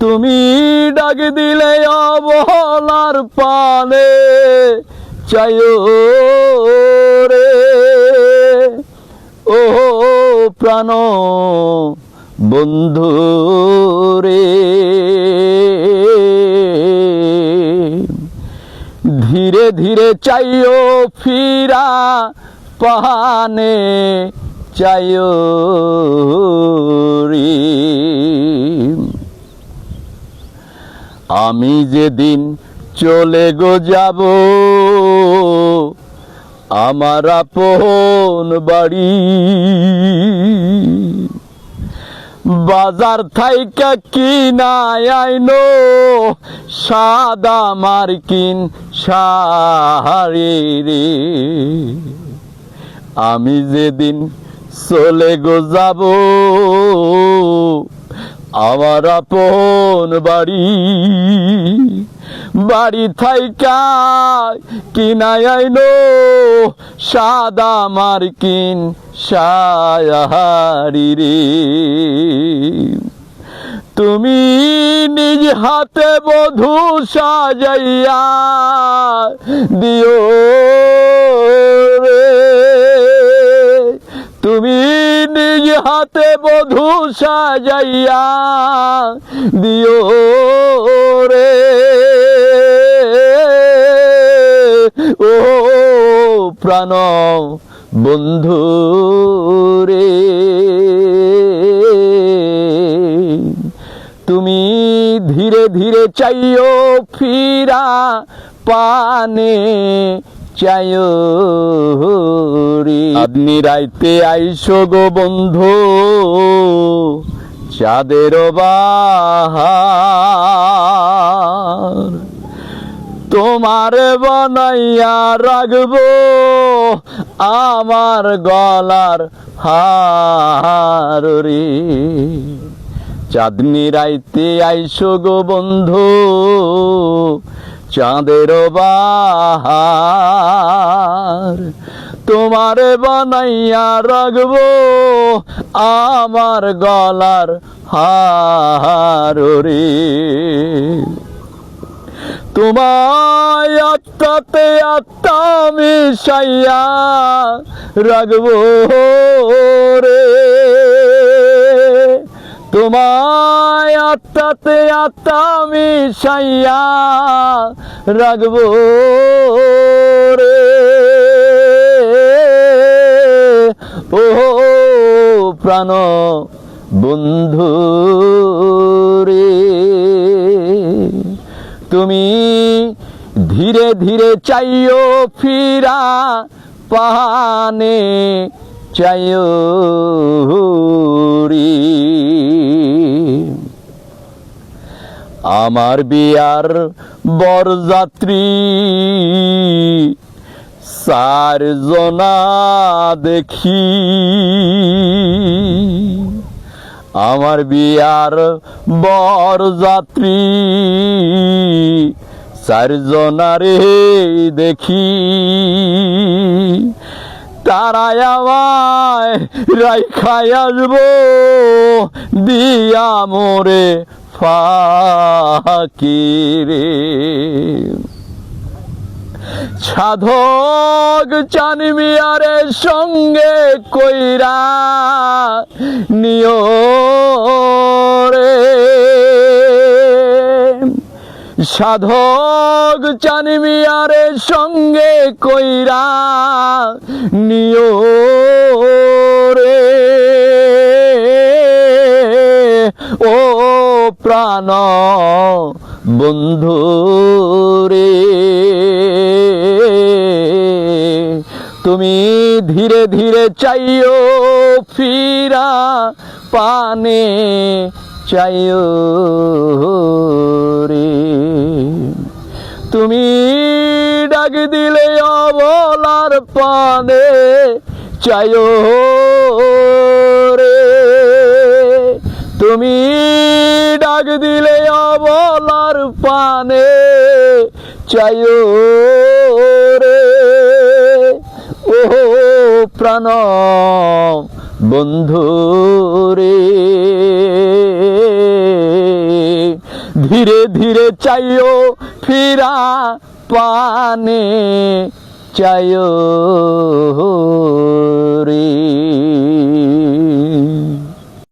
তুমি ডাক দিলে অবলার পানে, চাইও রে। ও প্রাণ বন্ধু রে। ধীরে ধীরে চাইও ফিরা পানে চাইও রে। আমি যেদিন চলে গো যাব, আমার আপন বাড়ি। বাজার থাইকা কিনা আইনো, সাদা মার্কিন শাড়ি রে আমি যেদিন চলে গো যাব আমার আপন বাড়ি বাড়ি থাইকা কিনাই আইনো সাদা মার্কিন সায়াহারি তুমি নিজ হাতে বধূ সাজাইয়া দিও রে। তুমি নিজ হাতে বধূ সাজাইয়া দিও রে। ও প্রাণ বন্ধু রে। তুমি ধীরে ধীরে চাইও ফিরা পানে চাইও রে আপনি রাইতে আইসো গো বন্ধু, চাঁদের বাহার। তোমার বানাইয়া রাখব আমার গলার হার চাঁদনি রাইতে আইসো গো বন্ধু চাঁদের বাহার তোমার বানাইয়া রাখব আমার গলার হার তোমায় আত্মাতে আত্মা মিশাইয়া রাখব রে। তোমায় আত্মাতে আত্মা মিশাইয়া রাখব রে। ও প্রাণ বন্ধু রে। তুমি ধীরে ধীরে চাইও ফিরা পানে চাইও রে আমার বিয়ার বরযাত্রী চার জনা দেখি। আমার বিয়ার বরযাত্রী চারজনারে দেখি। তারাই আমায় রাইখাই আসব দিয়া মোরে ফাকিরে। সাধক চানমিয়ারের সঙ্গে কইরা নিয় সাধক চানমিয়ারের সঙ্গে কইরা নিয় রে। ও প্রাণ বন্ধু রে, তুমি ধীরে ধীরে চাইও ফিরা পানে চাইও তুমি ডাক দিলে অবলার পানে চাইও রে তুমি ডাক দিলে অবলার পানে চাইও রে ও প্রাণ বন্ধু রে ধীরে ধীরে চাইও ফিরা পানে চাইও রে